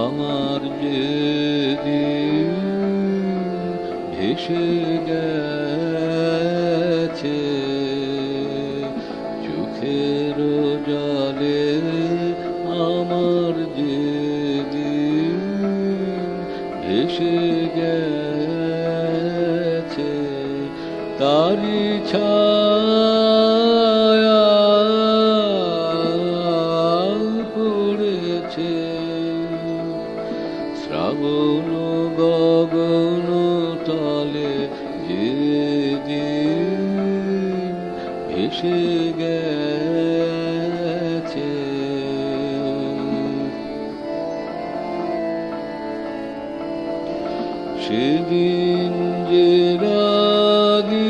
আমার যে দিন ভেসে গেছে চোখের জলে আমার যে দিন ভেসে গেছে তারি ছায়া işi getir Şivinci ragiri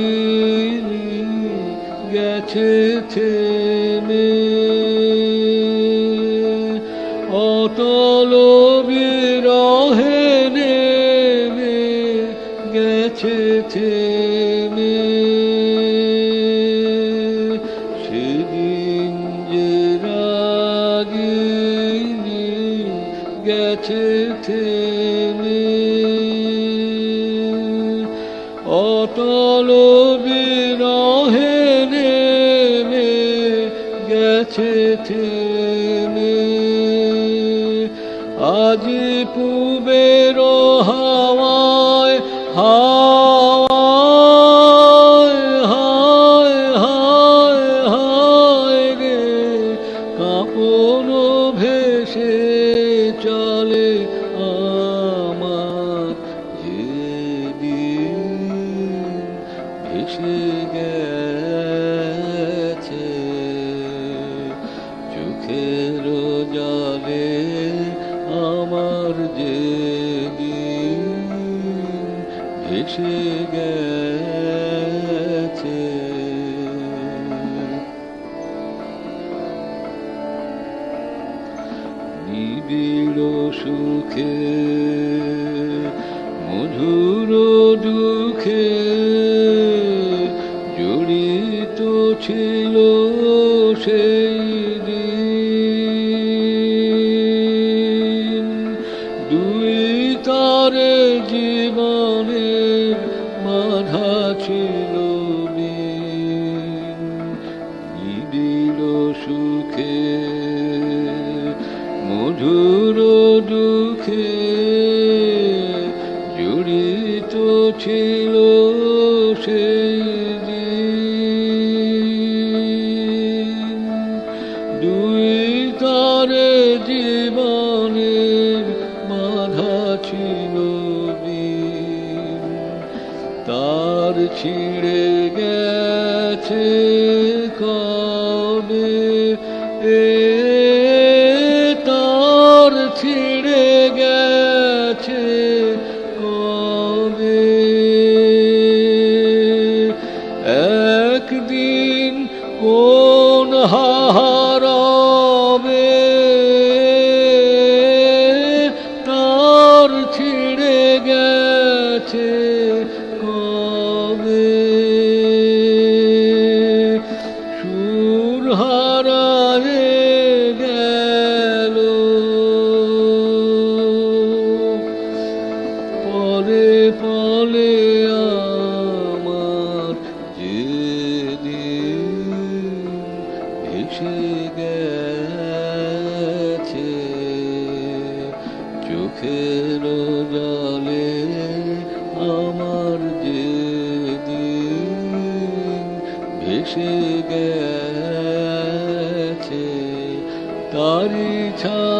getirtimi bir ahene mi থেমে অটল গেছে থেমে। আজি পুবের হাওয়ায় হাওয়ায় aman yedim eşlik ete Cükero amar dedim eşlik নিবিড় সুখে মধুর দুঃখে জড়িত ছিল সেই দিন। দুই তারে জীবনের জড়িত ছিল সেই দিন। দুই তারে জীবনের বাধা ছিল তার ছিঁড়ে গেছে কবে এ তার ছিঁড়ে গেছে কোন হারাবে তার ছিড়ে গেছে। চোখের জলে আমার যেদিন ভেসে গেছে তারি ছা